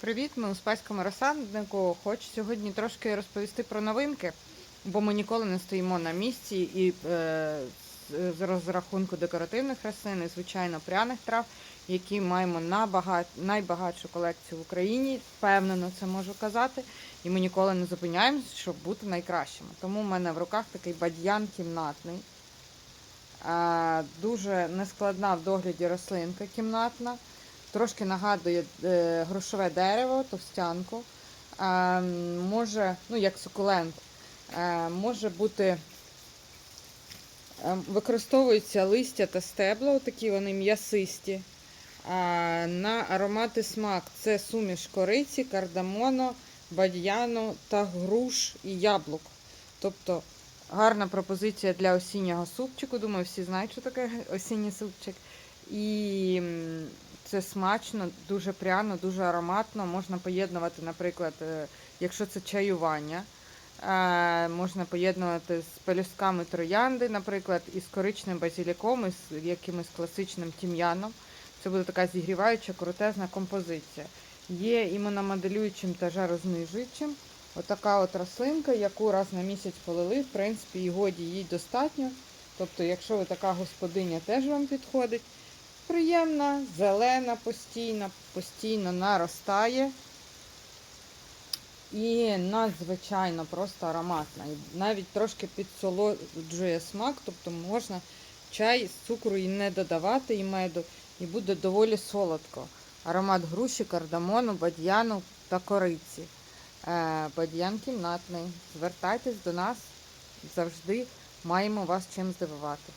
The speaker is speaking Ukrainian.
Привіт, ми у спайському розсаднику. Хочу сьогодні трошки розповісти про новинки, бо ми ніколи не стоїмо на місці і е, з- розрахунку декоративних рослин і, звичайно, пряних трав, які маємо набагат, найбагатшу колекцію в Україні. Впевнено, це можу казати. І ми ніколи не зупиняємося, щоб бути найкращими. Тому в мене в руках такий бадьян кімнатний. Е, дуже нескладна в догляді рослинка кімнатна. Трошки нагадує е, грошове дерево, товстянку. Е, може, ну як сукулент, е, може бути, використовуються листя та стебла, такі вони м'ясисті. На аромат і смак це суміш кориці, кардамону, бадьяну та груш і яблук. Тобто гарна пропозиція для осіннього супчику. Думаю, всі знають, що таке осінній супчик. І це смачно, дуже пряно, дуже ароматно. Можна поєднувати, наприклад, е, якщо це чаювання. е, Можна поєднувати з пелюстками троянди, наприклад, і з коричним базіліком, і з якимось класичним тім'яном. Це буде така зігріваюча, крутезна композиція. Є імуномоделюючим та жарознижуючим. Отака от рослинка, яку раз на місяць полили, в принципі, і годі їй достатньо. Тобто, якщо ви така господиня, теж вам підходить. Приємна, зелена постійно, постійно наростає. І надзвичайно просто ароматна. Навіть трошки підсолоджує смак, тобто можна чай з цукру і не додавати, і меду, і буде доволі солодко. Аромат груші, кардамону, бадьяну та кориці. Е, Бадьян кімнатний. Звертайтесь до нас, завжди маємо вас чим здивувати.